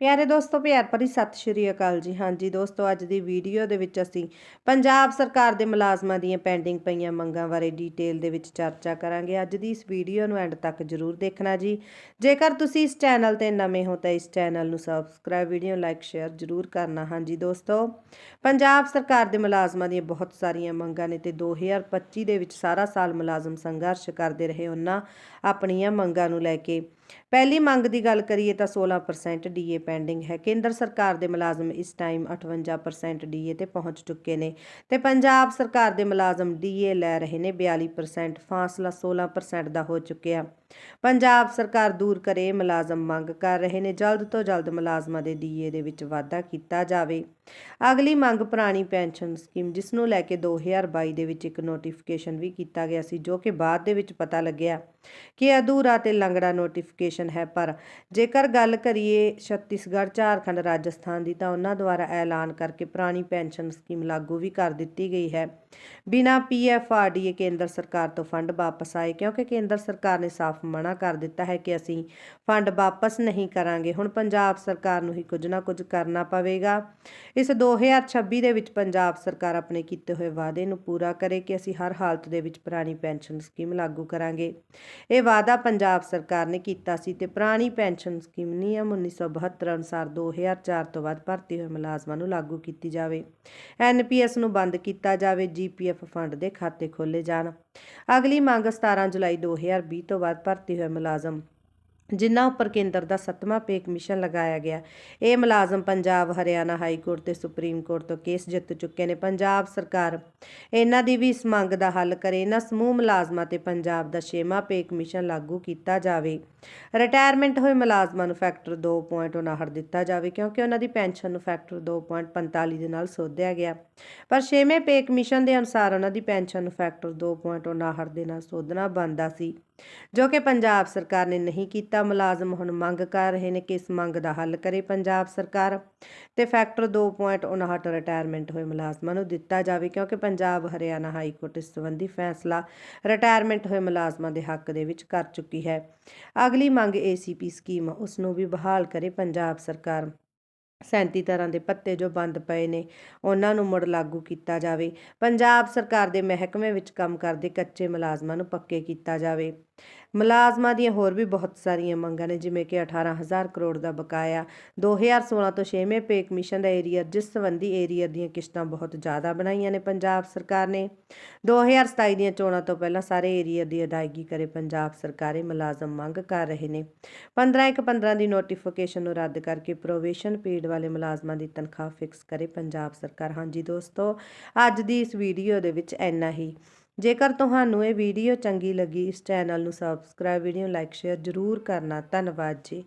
ਪਿਆਰੇ ਦੋਸਤੋ, ਪਿਆਰ ਭਰੀ ਸਤਿ ਸ਼੍ਰੀ ਅਕਾਲ ਜੀ। ਹਾਂਜੀ ਦੋਸਤੋ, ਅੱਜ ਦੀ ਵੀਡੀਓ ਦੇ ਵਿੱਚ ਅਸੀਂ ਪੰਜਾਬ ਸਰਕਾਰ ਦੇ ਮੁਲਾਜ਼ਮਾਂ ਦੀਆਂ ਪੈਂਡਿੰਗ ਪਈਆਂ ਮੰਗਾਂ ਬਾਰੇ ਡੀਟੇਲ ਦੇ ਵਿੱਚ ਚਰਚਾ ਕਰਾਂਗੇ। ਅੱਜ ਦੀ ਇਸ ਵੀਡੀਓ ਨੂੰ ਐਂਡ ਤੱਕ ਜਰੂਰ ਦੇਖਣਾ ਜੀ। ਜੇਕਰ ਤੁਸੀਂ ਇਸ ਚੈਨਲ ਤੇ ਨਵੇਂ ਹੋ, ਤਾਂ ਇਸ ਚੈਨਲ ਨੂੰ ਸਬਸਕ੍ਰਾਈਬ ਵੀਡੀਓ ਲਾਈਕ ਸ਼ੇਅਰ ਜਰੂਰ ਕਰਨਾ। ਹਾਂਜੀ ਦੋਸਤੋ, ਪੰਜਾਬ ਸਰਕਾਰ ਦੇ ਮੁਲਾਜ਼ਮਾਂ ਦੀਆਂ ਬਹੁਤ ਸਾਰੀਆਂ ਮੰਗਾਂ ਨੇ ਤੇ 2025 ਦੇ ਵਿੱਚ ਸਾਰਾ ਸਾਲ ਮੁਲਾਜ਼ਮ ਸੰਘਰਸ਼ ਕਰਦੇ ਰਹੇ। ਉਹਨਾਂ ਆਪਣੀਆਂ ਮੰਗਾਂ ਨੂੰ ਲੈ ਕੇ ਪਹਿਲੀ ਮੰਗ ਦੀ ਗੱਲ ਕਰੀਏ ਤਾਂ 16% ਡੀਏ ਪੈਂਡਿੰਗ ਹੈ। ਕੇਂਦਰ ਸਰਕਾਰ ਦੇ ਮੁਲਾਜ਼ਮ ਇਸ ਟਾਈਮ 58% ਡੀਏ ਤੇ ਪਹੁੰਚ ਚੁੱਕੇ ਨੇ ਤੇ ਪੰਜਾਬ ਸਰਕਾਰ ਦੇ ਮੁਲਾਜ਼ਮ ਡੀਏ ਲੈ ਰਹੇ ਨੇ 42% ਫਾਸਲਾ 16% ਦਾ ਹੋ ਚੁੱਕਿਆ। ਪੰਜਾਬ ਸਰਕਾਰ ਦੂਰ ਕਰੇ ਮੁਲਾਜ਼ਮ ਮੰਗ ਕਰ ਰਹੇ ਨੇ। ਜਲਦ ਤੋਂ ਜਲਦ ਮੁਲਾਜ਼ਮਾਂ ਦੇ ਡੀਏ ਦੇ ਵਿੱਚ ਵਾਧਾ ਕੀਤਾ ਜਾਵੇ। ਅਗਲੀ ਮੰਗ ਪੁਰਾਣੀ ਪੈਨਸ਼ਨ ਸਕੀਮ, ਜਿਸ ਨੂੰ ਲੈ ਕੇ 2022 ਦੇ ਵਿੱਚ ਇੱਕ ਨੋਟੀਫਿਕੇਸ਼ਨ ਵੀ ਕੀਤਾ ਗਿਆ ਸੀ, ਜੋ ਕਿ ਬਾਅਦ ਦੇ ਵਿੱਚ ਪਤਾ ਲੱਗਿਆ ਕਿ ਅਧੂਰਾ ਤੇ ਲੰਗੜਾ ਨੋਟੀਫਿਕੇਸ਼ਨ ਹੈ। ਪਰ ਜੇਕਰ ਗੱਲ ਕਰੀਏ ਛੱਤੀਸਗੜ੍ਹ, ਝਾਰਖੰਡ, ਰਾਜਸਥਾਨ ਦੀ, ਤਾਂ ਉਹਨਾਂ ਦੁਆਰਾ ਐਲਾਨ ਕਰਕੇ ਪੁਰਾਣੀ ਪੈਨਸ਼ਨ ਸਕੀਮ ਲਾਗੂ ਵੀ ਕਰ ਦਿੱਤੀ ਗਈ ਹੈ। ਬਿਨਾ ਪੀਐਫਆਰਡੀਏ ਕੇਂਦਰ ਸਰਕਾਰ ਤੋਂ ਫੰਡ ਵਾਪਸ ਆਏ, ਕਿਉਂਕਿ ਕੇਂਦਰ ਸਰਕਾਰ ਨੇ ਸਾਫ਼ ਮਨਾ ਕਰ ਦਿੱਤਾ ਹੈ ਕਿ ਅਸੀਂ ਫੰਡ ਵਾਪਸ ਨਹੀਂ ਕਰਾਂਗੇ। ਹੁਣ ਪੰਜਾਬ ਸਰਕਾਰ ਨੂੰ ਹੀ ਕੁਝ ਨਾ ਕੁਝ ਕਰਨਾ ਪਵੇਗਾ। ਇਸ 2026 ਦੇ ਵਿੱਚ ਪੰਜਾਬ ਸਰਕਾਰ ਆਪਣੇ ਕੀਤੇ ਹੋਏ ਵਾਅਦੇ ਨੂੰ ਪੂਰਾ ਕਰੇ ਕਿ ਅਸੀਂ ਹਰ ਹਾਲਤ ਦੇ ਵਿੱਚ ਪੁਰਾਣੀ ਪੈਨਸ਼ਨ ਸਕੀਮ ਲਾਗੂ ਕਰਾਂਗੇ। ਇਹ ਵਾਅਦਾ ਪੰਜਾਬ ਸਰਕਾਰ ਨੇ ਕੀਤਾ ਸੀ ਤੇ ਪੁਰਾਣੀ ਪੈਨਸ਼ਨ ਸਕੀਮ ਨਿਯਮ 1972 ਅਨੁਸਾਰ 2004 ਤੋਂ ਬਾਅਦ ਭਰਤੀ ਹੋਏ ਮੁਲਾਜ਼ਮਾਂ ਨੂੰ ਲਾਗੂ ਕੀਤੀ ਜਾਵੇ। ਐਨਪੀਐਸ ਨੂੰ ਬੰਦ ਕੀਤਾ ਜਾਵੇ ਜੀਪੀਐਫ ਫੰਡ ਦੇ ਖਾਤੇ ਖੋਲੇ ਜਾਣ। ਅਗਲੀ ਮੰਗ 17 ਜੁਲਾਈ 2020 ਤੋਂ ਬਾਅਦ ਭਰਤੀ ਹੋਏ ਮੁਲਾਜ਼ਮ, ਜਿਨ੍ਹਾਂ ਉੱਪਰ ਕੇਂਦਰ ਦਾ ਸੱਤਵਾਂ ਪੇ ਕਮਿਸ਼ਨ ਲਗਾਇਆ ਗਿਆ। ਇਹ ਮੁਲਾਜ਼ਮ ਪੰਜਾਬ, ਹਰਿਆਣਾ ਹਾਈ ਕੋਰਟ ਤੇ ਸੁਪਰੀਮ ਕੋਰਟ ਤੋਂ ਕੇਸ ਜਿੱਤ ਚੁੱਕੇ ਨੇ। ਪੰਜਾਬ ਸਰਕਾਰ ਇਹਨਾਂ ਦੀ ਵੀ ਇਸ ਮੰਗ ਦਾ ਹੱਲ ਕਰੇ। ਇਹਨਾਂ ਸਮੂਹ ਮੁਲਾਜ਼ਮਾਂ ਤੇ ਪੰਜਾਬ ਦਾ ਛੇਵਾਂ ਪੇ ਕਮਿਸ਼ਨ ਲਾਗੂ ਕੀਤਾ ਜਾਵੇ। ਰਿਟਾਇਰਮੈਂਟ ਹੋਏ ਮੁਲਾਜ਼ਮਾਂ ਨੂੰ ਫੈਕਟਰ 2.59 ਦਿੱਤਾ ਜਾਵੇ, ਕਿਉਂਕਿ ਉਹਨਾਂ ਦੀ ਪੈਨਸ਼ਨ ਨੂੰ ਫੈਕਟਰ 2.45 ਦੇ ਨਾਲ ਸੋਧਿਆ ਗਿਆ। ਪਰ ਛੇਵੇਂ ਪੇ ਕਮਿਸ਼ਨ ਦੇ ਅਨੁਸਾਰ ਉਹਨਾਂ ਦੀ ਪੈਨਸ਼ਨ ਨੂੰ ਫੈਕਟਰ 2.59 ਦੇ ਨਾਲ ਸੋਧਣਾ ਬਣਦਾ ਸੀ। ਜੋ ਕਿ ਪੰਜਾਬ ਸਰਕਾਰ ਨੇ ਨਹੀਂ ਕੀਤਾ, ਮੁਲਾਜ਼ਮ ਹੁਣ ਮੰਗ ਕਰ ਰਹੇ ਨੇ ਕਿ ਇਸ ਮੰਗ ਦਾ ਹੱਲ ਕਰੇ ਪੰਜਾਬ ਸਰਕਾਰ ਤੇ ਫੈਕਟਰ 2.59 ਰਿਟਾਇਰਮੈਂਟ ਹੋਏ ਮੁਲਾਜ਼ਮਾਂ ਨੂੰ ਦਿੱਤਾ ਜਾਵੇ, ਕਿਉਂਕਿ ਪੰਜਾਬ, ਹਰਿਆਣਾ ਹਾਈ ਕੋਰਟ ਇਸ ਸੰਬੰਧੀ ਫੈਸਲਾ ਰਿਟਾਇਰਮੈਂਟ ਹੋਏ ਮੁਲਾਜ਼ਮਾਂ ਦੇ ਹੱਕ ਦੇ ਵਿੱਚ ਕਰ ਚੁੱਕੀ ਹੈ। ਅਗਲੀ ਮੰਗ ਏਸੀਪੀ ਸਕੀਮ ਉਸ ਨੂੰ ਵੀ ਬਹਾਲ ਕਰੇ ਪੰਜਾਬ ਸਰਕਾਰ। 37 ਤਰ੍ਹਾਂ ਦੇ ਪੱਤੇ ਜੋ ਬੰਦ ਪਏ ਨੇ, ਉਹਨਾਂ ਨੂੰ ਮੁੜ ਲਾਗੂ ਕੀਤਾ ਜਾਵੇ। ਪੰਜਾਬ ਸਰਕਾਰ ਦੇ ਮਹਿਕਮੇ ਵਿੱਚ ਕੰਮ ਕਰਦੇ ਕੱਚੇ ਮੁਲਾਜ਼ਮਾਂ ਨੂੰ ਪੱਕੇ ਕੀਤਾ ਜਾਵੇ। ਮੁਲਾਜ਼ਮਾਂ ਦੀਆਂ ਹੋਰ ਵੀ ਬਹੁਤ ਸਾਰੀਆਂ ਮੰਗਾਂ ਨੇ, ਜਿਵੇਂ ਕਿ 18000 ਕਰੋੜ ਦਾ ਬਕਾਇਆ 2016 ਤੋਂ 6ਵੇਂ ਪੇ ਕਮਿਸ਼ਨ ਦਾ ਏਰੀਅਰ ਜਿਸ ਸੰਬੰਧੀ ਏਰੀਅਰ ਦੀਆਂ ਕਿਸ਼ਤਾਂ ਬਹੁਤ ਜ਼ਿਆਦਾ ਬਣਾਈਆਂ ਨੇ ਪੰਜਾਬ ਸਰਕਾਰ ਨੇ। 2027 ਦੀਆਂ ਚੋਣਾਂ ਤੋਂ ਪਹਿਲਾਂ ਸਾਰੇ ਏਰੀਅਰ ਦੀ ਅਦਾਇਗੀ ਕਰੇ ਪੰਜਾਬ ਸਰਕਾਰੀ ਮੁਲਾਜ਼ਮ ਮੰਗ ਕਰ ਰਹੇ ਨੇ। 15 ਇੱਕ 15 ਦੀ ਨੋਟੀਫਿਕੇਸ਼ਨ ਨੂੰ ਰੱਦ ਕਰਕੇ ਪ੍ਰੋਵੇਸ਼ਨ ਪੀਰੀਅਡ ਵਾਲੇ ਮੁਲਾਜ਼ਮਾਂ ਦੀ ਤਨਖਾਹ ਫਿਕਸ ਕਰੇ ਪੰਜਾਬ ਸਰਕਾਰ। ਹਾਂਜੀ ਦੋਸਤੋ, ਅੱਜ ਦੀ ਇਸ ਵੀਡੀਓ ਦੇ ਵਿੱਚ ਇੰਨਾ ਹੀ। ਜੇਕਰ ਤੁਹਾਨੂੰ ਇਹ ਵੀਡੀਓ ਚੰਗੀ ਲੱਗੀ, ਇਸ ਚੈਨਲ ਨੂੰ ਸਬਸਕ੍ਰਾਈਬ ਵੀਡੀਓ ਲਾਈਕ ਸ਼ੇਅਰ ਜ਼ਰੂਰ ਕਰਨਾ। ਧੰਨਵਾਦ ਜੀ।